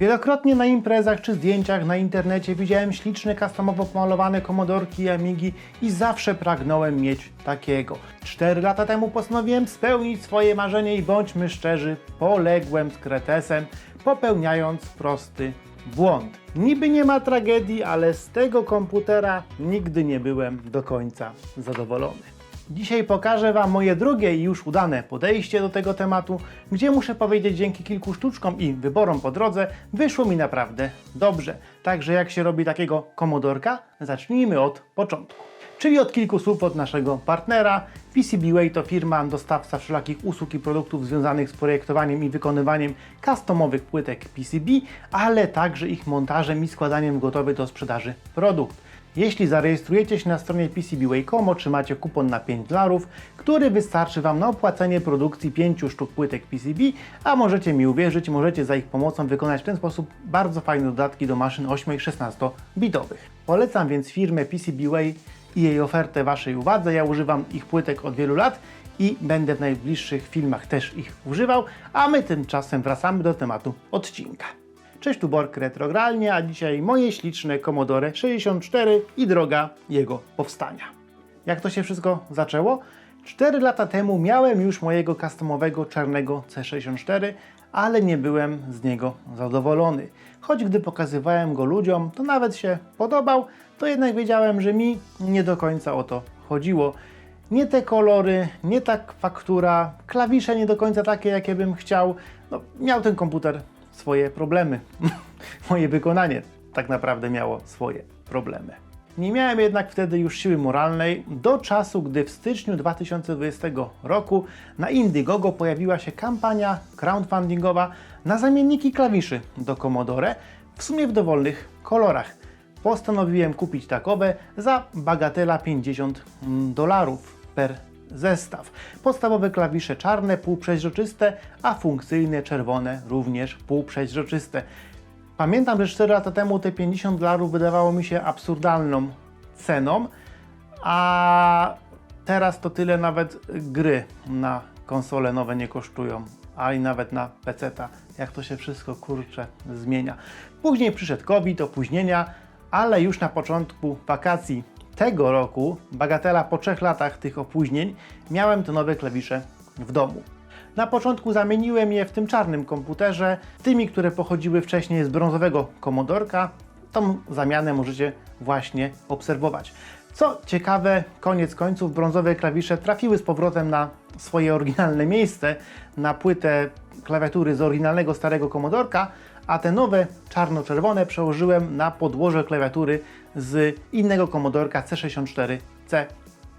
Wielokrotnie na imprezach czy zdjęciach na internecie widziałem śliczne, customowo pomalowane komodorki i amigi i zawsze pragnąłem mieć takiego. Cztery lata temu postanowiłem spełnić swoje marzenie i bądźmy szczerzy, poległem z kretesem, popełniając prosty błąd. Niby nie ma tragedii, ale z tego komputera nigdy nie byłem do końca zadowolony. Dzisiaj pokażę Wam moje drugie i już udane podejście do tego tematu, gdzie muszę powiedzieć, dzięki kilku sztuczkom i wyborom po drodze wyszło mi naprawdę dobrze. Także jak się robi takiego komodorka? Zacznijmy od początku. Czyli od kilku słów od naszego partnera. PCBWay to firma dostawca wszelakich usług i produktów związanych z projektowaniem i wykonywaniem customowych płytek PCB, ale także ich montażem i składaniem gotowy do sprzedaży produkt. Jeśli zarejestrujecie się na stronie PCBWay.com, otrzymacie kupon na 5 dolarów, który wystarczy Wam na opłacenie produkcji 5 sztuk płytek PCB, a możecie mi uwierzyć, możecie za ich pomocą wykonać w ten sposób bardzo fajne dodatki do maszyn 8 i 16 bitowych. Polecam więc firmę PCBWay i jej ofertę Waszej uwadze. Ja używam ich płytek od wielu lat i będę w najbliższych filmach też ich używał, a my tymczasem wracamy do tematu odcinka. Cześć, tu Bork Retrogralnie, a dzisiaj moje śliczne Commodore 64 i droga jego powstania. Jak to się wszystko zaczęło? 4 lata temu miałem już mojego customowego czarnego C64, ale nie byłem z niego zadowolony. Choć gdy pokazywałem go ludziom, to nawet się podobał, to jednak wiedziałem, że mi nie do końca o to chodziło. Nie te kolory, nie ta faktura, klawisze nie do końca takie, jakie bym chciał. No, miał ten komputer swoje problemy. Moje wykonanie tak naprawdę miało swoje problemy. Nie miałem jednak wtedy już siły moralnej do czasu, gdy w styczniu 2020 roku na Indiegogo pojawiła się kampania crowdfundingowa na zamienniki klawiszy do Commodore, w sumie w dowolnych kolorach. Postanowiłem kupić takowe za bagatela 50 dolarów per zestaw. Podstawowe klawisze czarne, półprzeźroczyste, a funkcyjne czerwone również półprzeźroczyste. Pamiętam, że 4 lata temu te 50 dolarów wydawało mi się absurdalną ceną, a teraz to tyle nawet gry na konsole nowe nie kosztują, a i nawet na PC-ta. Jak to się wszystko kurczę zmienia. Później przyszedł COVID, opóźnienia, ale już na początku wakacji tego roku, bagatela po trzech latach tych opóźnień, miałem te nowe klawisze w domu. Na początku zamieniłem je w tym czarnym komputerze, tymi, które pochodziły wcześniej z brązowego komodorka. Tą zamianę możecie właśnie obserwować. Co ciekawe, koniec końców brązowe klawisze trafiły z powrotem na swoje oryginalne miejsce, na płytę klawiatury z oryginalnego starego komodorka, a te nowe czarno-czerwone przełożyłem na podłoże klawiatury z innego komodorka C64C.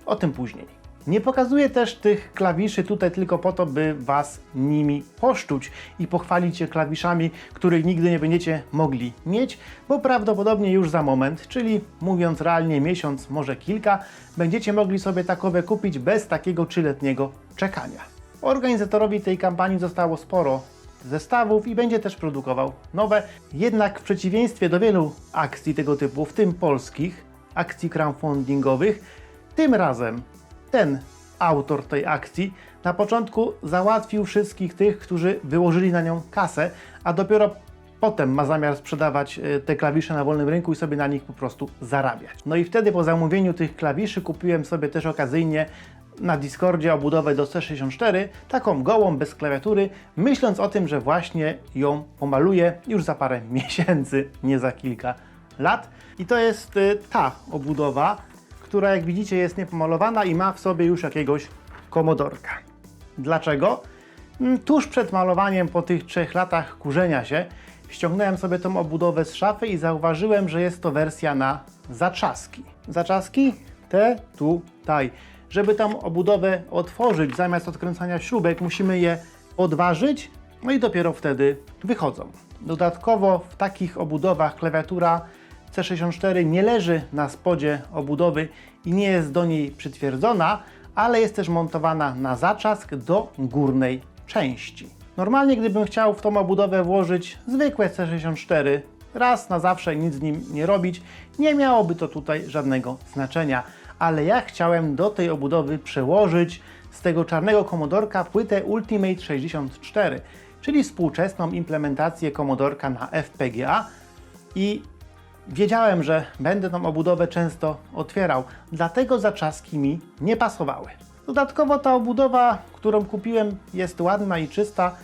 O tym później. Nie pokazuję też tych klawiszy tutaj tylko po to, by Was nimi poszczuć i pochwalić się klawiszami, których nigdy nie będziecie mogli mieć, bo prawdopodobnie już za moment, czyli mówiąc realnie miesiąc, może kilka, będziecie mogli sobie takowe kupić bez takiego trzyletniego czekania. Organizatorowi tej kampanii zostało sporo zestawów i będzie też produkował nowe. Jednak w przeciwieństwie do wielu akcji tego typu, w tym polskich akcji crowdfundingowych, tym razem ten autor tej akcji na początku załatwił wszystkich tych, którzy wyłożyli na nią kasę, a dopiero potem ma zamiar sprzedawać e, te klawisze na wolnym rynku i sobie na nich po prostu zarabiać. No i wtedy po zamówieniu tych klawiszy kupiłem sobie też okazyjnie na Discordzie obudowę do C64, taką gołą, bez klawiatury, myśląc o tym, że właśnie ją pomaluję już za parę miesięcy, nie za kilka lat. I to jest y, ta obudowa, która jak widzicie jest niepomalowana i ma w sobie już jakiegoś komodorka. Dlaczego? Mm, Tuż przed malowaniem po tych trzech latach kurzenia się ściągnąłem sobie tą obudowę z szafy i zauważyłem, że jest to wersja na zaczaski. Zaczaski? Te tutaj. Żeby tą obudowę otworzyć, zamiast odkręcania śrubek, musimy je podważyć, no i dopiero wtedy wychodzą. Dodatkowo w takich obudowach klawiatura C64 nie leży na spodzie obudowy i nie jest do niej przytwierdzona, ale jest też montowana na zaczask do górnej części. Normalnie gdybym chciał w tą obudowę włożyć zwykłe C64, raz na zawsze nic z nim nie robić, nie miałoby to tutaj żadnego znaczenia. Ale ja chciałem do tej obudowy przełożyć z tego czarnego komodorka płytę Ultimate 64, czyli współczesną implementację komodorka na FPGA i wiedziałem, że będę tą obudowę często otwierał, dlatego zaczaski mi nie pasowały. Dodatkowo ta obudowa, którą kupiłem, jest ładna i czysta.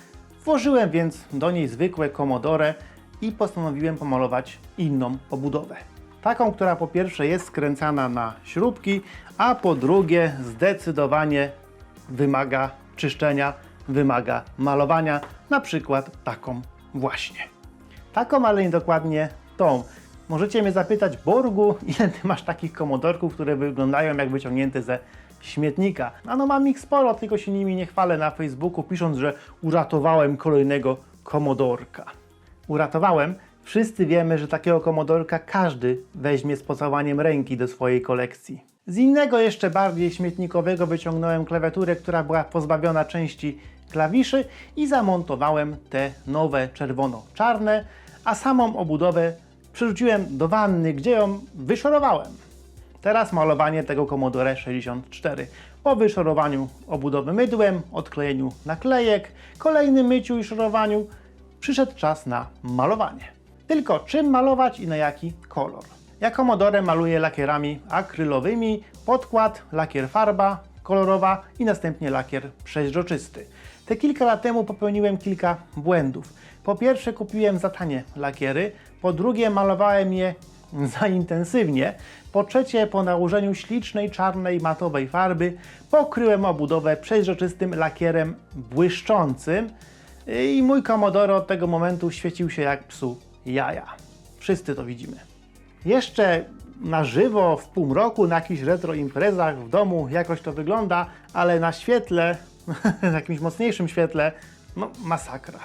Włożyłem więc do niej zwykłe Commodore i postanowiłem pomalować inną obudowę. Taką, która po pierwsze jest skręcana na śrubki, a po drugie zdecydowanie wymaga czyszczenia, wymaga malowania, na przykład taką właśnie. Taką, ale nie dokładnie tą. Możecie mnie zapytać, Borgu, ile ty masz takich komodorków, które wyglądają jak wyciągnięte ze śmietnika? Ano mam ich sporo, tylko się nimi nie chwalę na Facebooku, pisząc, że uratowałem kolejnego komodorka. Uratowałem. Wszyscy wiemy, że takiego komodorka każdy weźmie z pocałowaniem ręki do swojej kolekcji. Z innego jeszcze bardziej śmietnikowego wyciągnąłem klawiaturę, która była pozbawiona części klawiszy i zamontowałem te nowe czerwono-czarne, a samą obudowę przerzuciłem do wanny, gdzie ją wyszorowałem. Teraz malowanie tego Commodore 64. Po wyszorowaniu obudowy mydłem, odklejeniu naklejek, kolejnym myciu i szorowaniu przyszedł czas na malowanie. Tylko czym malować i na jaki kolor? Ja Commodore maluję lakierami akrylowymi, podkład, lakier farba kolorowa i następnie lakier przeźroczysty. Te kilka lat temu popełniłem kilka błędów. Po pierwsze kupiłem za tanie lakiery, po drugie malowałem je za intensywnie, po trzecie po nałożeniu ślicznej czarnej matowej farby pokryłem obudowę przeźroczystym lakierem błyszczącym i mój Commodore od tego momentu świecił się jak psu jaja. Wszyscy to widzimy. Jeszcze na żywo, w półmroku, na jakichś retro imprezach w domu jakoś to wygląda, ale na świetle, na jakimś mocniejszym świetle, no masakra.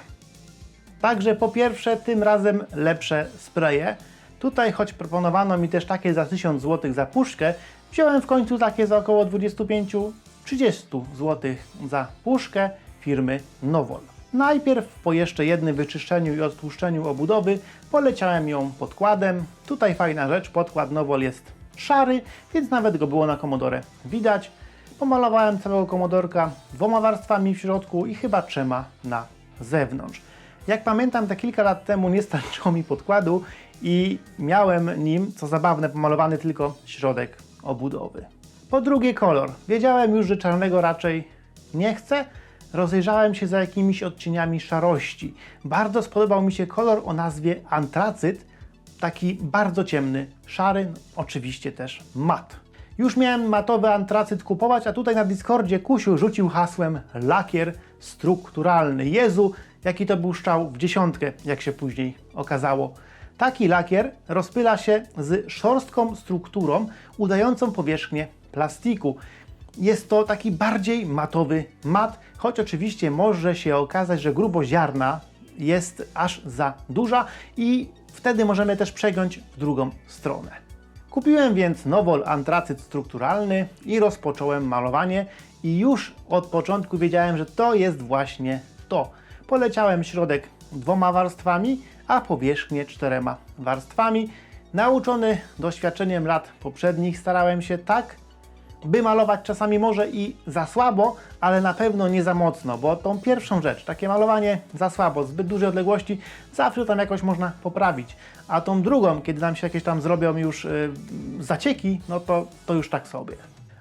Także po pierwsze, tym razem lepsze spraye. Tutaj, choć proponowano mi też takie za 1000 zł za puszkę, wziąłem w końcu takie za około 25-30 zł za puszkę firmy Nowol. Najpierw po jeszcze jednym wyczyszczeniu i odtłuszczeniu obudowy poleciałem ją podkładem. Tutaj fajna rzecz, podkład Nowol jest szary, więc nawet go było na Commodore widać. Pomalowałem całego komodorka dwoma warstwami w środku i chyba trzema na zewnątrz. Jak pamiętam, te kilka lat temu nie starczyło mi podkładu i miałem nim, co zabawne, pomalowany tylko środek obudowy. Po drugie kolor. Wiedziałem już, że czarnego raczej nie chcę. Rozejrzałem się za jakimiś odcieniami szarości. Bardzo spodobał mi się kolor o nazwie antracyt, taki bardzo ciemny, szary, oczywiście też mat. Już miałem matowy antracyt kupować, a tutaj na Discordzie Kusiu rzucił hasłem lakier strukturalny. Jezu, jaki to był szczał w dziesiątkę, jak się później okazało. Taki lakier rozpyla się z szorstką strukturą udającą powierzchnię plastiku. Jest to taki bardziej matowy mat, choć oczywiście może się okazać, że grubość ziarna jest aż za duża i wtedy możemy też przegiąć w drugą stronę. Kupiłem więc Nowol antracyt strukturalny i rozpocząłem malowanie i już od początku wiedziałem, że to jest właśnie to. Poleciałem środek dwoma warstwami, a powierzchnię czterema warstwami. Nauczony doświadczeniem lat poprzednich starałem się tak, by malować czasami może i za słabo, ale na pewno nie za mocno, bo tą pierwszą rzecz, takie malowanie za słabo, zbyt dużej odległości, zawsze tam jakoś można poprawić. A tą drugą, kiedy nam się jakieś tam zrobią już yy, zacieki, no to, to już tak sobie.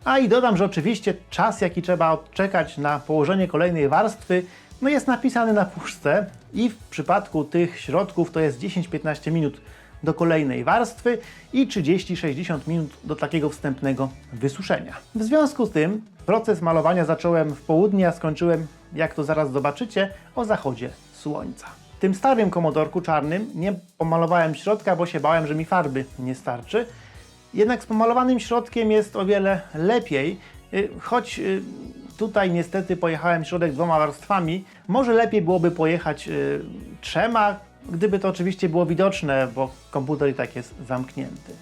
A i dodam, że oczywiście czas, jaki trzeba odczekać na położenie kolejnej warstwy, no jest napisany na puszce i w przypadku tych środków to jest 10-15 minut do kolejnej warstwy i 30-60 minut do takiego wstępnego wysuszenia. W związku z tym proces malowania zacząłem w południe, a skończyłem, jak to zaraz zobaczycie, o zachodzie słońca. Tym starym komodorku czarnym nie pomalowałem środka, bo się bałem, że mi farby nie starczy. Jednak z pomalowanym środkiem jest o wiele lepiej, y, choć y, tutaj niestety pojechałem środek dwoma warstwami. Może lepiej byłoby pojechać y, trzema, gdyby to oczywiście było widoczne, bo komputer i tak jest zamknięty.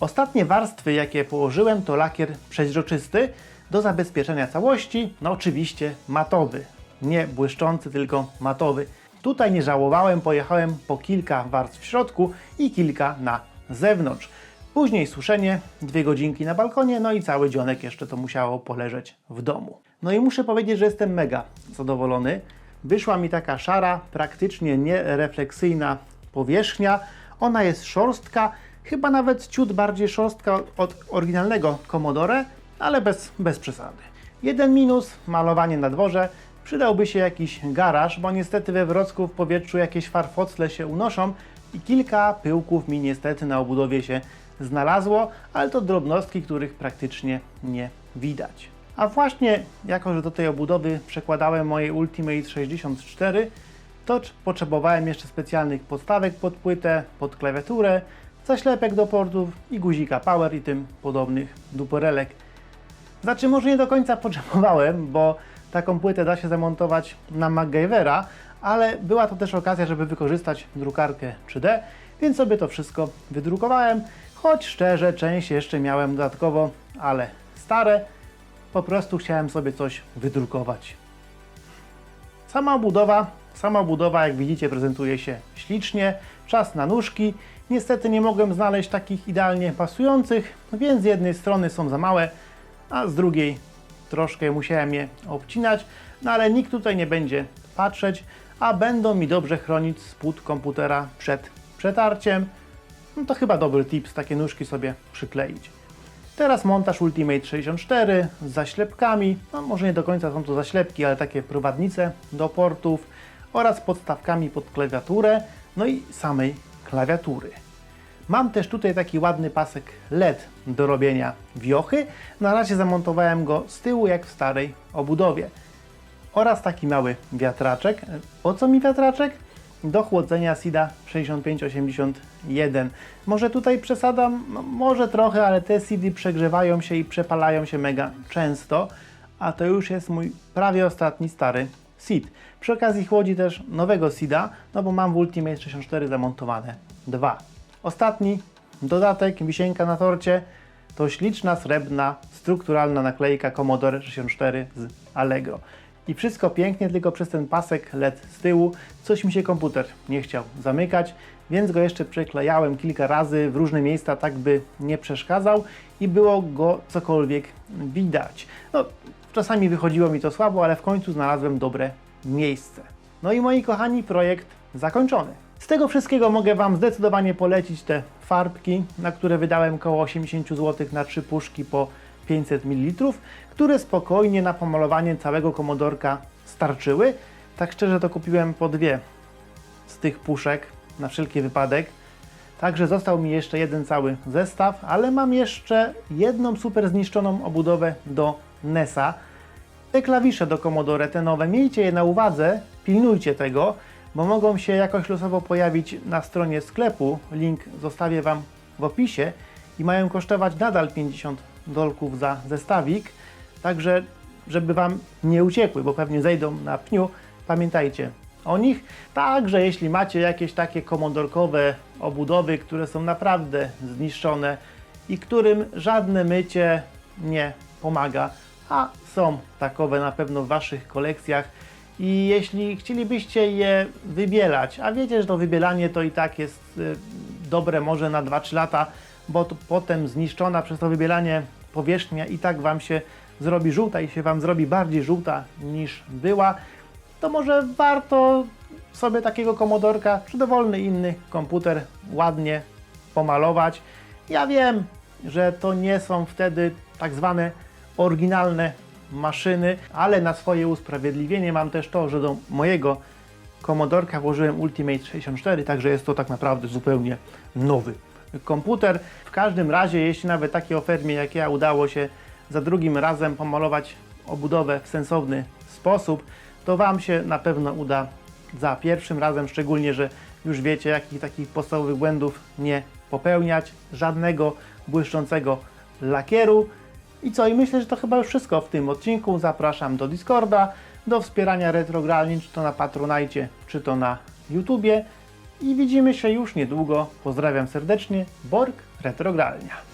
Ostatnie warstwy, jakie położyłem, to lakier przeźroczysty do zabezpieczenia całości, no oczywiście matowy. Nie błyszczący, tylko matowy. Tutaj nie żałowałem, pojechałem po kilka warstw w środku i kilka na zewnątrz. Później suszenie, dwie godzinki na balkonie, no i cały dzionek jeszcze to musiało poleżeć w domu. No i muszę powiedzieć, że jestem mega zadowolony. Wyszła mi taka szara, praktycznie nierefleksyjna powierzchnia. Ona jest szorstka, chyba nawet ciut bardziej szorstka od oryginalnego Commodore, ale bez, bez przesady. Jeden minus, malowanie na dworze. Przydałby się jakiś garaż, bo niestety we Wrocku w powietrzu jakieś farfocle się unoszą i kilka pyłków mi niestety na obudowie się znalazło, ale to drobnostki, których praktycznie nie widać. A właśnie, jako że do tej obudowy przekładałem moje Ultimate 64, to potrzebowałem jeszcze specjalnych podstawek pod płytę, pod klawiaturę, zaślepek do portów i guzika power i tym podobnych duperelek. Znaczy, może nie do końca potrzebowałem, bo taką płytę da się zamontować na MacGyvera, ale była to też okazja, żeby wykorzystać drukarkę 3D, więc sobie to wszystko wydrukowałem, choć szczerze, część jeszcze miałem dodatkowo, ale stare. Po prostu chciałem sobie coś wydrukować. Sama budowa, sama budowa, jak widzicie, prezentuje się ślicznie. Czas na nóżki. Niestety nie mogłem znaleźć takich idealnie pasujących, więc z jednej strony są za małe, a z drugiej troszkę musiałem je obcinać, no ale nikt tutaj nie będzie patrzeć, a będą mi dobrze chronić spód komputera przed przetarciem. No to chyba dobry tips, takie nóżki sobie przykleić. Teraz montaż Ultimate 64 z zaślepkami, no może nie do końca są to zaślepki, ale takie prowadnice do portów oraz podstawkami pod klawiaturę, no i samej klawiatury. Mam też tutaj taki ładny pasek LED do robienia wiochy. Na razie zamontowałem go z tyłu jak w starej obudowie. Oraz taki mały wiatraczek. Po co mi wiatraczek? Do chłodzenia SIDA 6581. Może tutaj przesadam? Może trochę, ale te SIDy przegrzewają się i przepalają się mega często. A to już jest mój prawie ostatni stary SID. Przy okazji chłodzi też nowego SIDa, no bo mam w Ultimate 64 zamontowane dwa. Ostatni dodatek, wisienka na torcie, to śliczna srebrna, strukturalna naklejka Commodore 64 z Allegro. I wszystko pięknie, tylko przez ten pasek LED z tyłu coś mi się komputer nie chciał zamykać, więc go jeszcze przyklejałem kilka razy w różne miejsca, tak by nie przeszkadzał i było go cokolwiek widać. No, czasami wychodziło mi to słabo, ale w końcu znalazłem dobre miejsce. No i moi kochani, projekt zakończony. Z tego wszystkiego mogę Wam zdecydowanie polecić te farbki, na które wydałem około 80 zł na trzy puszki po 500 ml, które spokojnie na pomalowanie całego komodorka starczyły. Tak szczerze to kupiłem po dwie z tych puszek na wszelki wypadek. Także został mi jeszcze jeden cały zestaw, ale mam jeszcze jedną super zniszczoną obudowę do NESa. Te klawisze do Commodore, te nowe, miejcie je na uwadze, pilnujcie tego, bo mogą się jakoś losowo pojawić na stronie sklepu. Link zostawię Wam w opisie i mają kosztować nadal 50 dolków za zestawik. Także, żeby Wam nie uciekły, bo pewnie zejdą na pniu, pamiętajcie o nich. Także, jeśli macie jakieś takie komodorkowe obudowy, które są naprawdę zniszczone i którym żadne mycie nie pomaga, a są takowe na pewno w Waszych kolekcjach. I jeśli chcielibyście je wybielać, a wiecie, że to wybielanie to i tak jest y, dobre może na 2-3 lata, bo potem zniszczona przez to wybielanie powierzchnia i tak Wam się zrobi żółta i się Wam zrobi bardziej żółta niż była, to może warto sobie takiego komodorka czy dowolny inny komputer ładnie pomalować. Ja wiem, że to nie są wtedy tak zwane oryginalne maszyny, ale na swoje usprawiedliwienie mam też to, że do mojego komodorka włożyłem Ultimate 64, także jest to tak naprawdę zupełnie nowy komputer. W każdym razie, jeśli nawet takiej ofermie jak ja udało się za drugim razem pomalować obudowę w sensowny sposób, to Wam się na pewno uda za pierwszym razem, szczególnie, że już wiecie, jakich takich podstawowych błędów nie popełniać, żadnego błyszczącego lakieru. I co? I myślę, że to chyba już wszystko w tym odcinku. Zapraszam do Discorda, do wspierania retrogralni, czy to na Patronajcie, czy to na YouTubie. I widzimy się już niedługo. Pozdrawiam serdecznie. Borg Retrogralnia.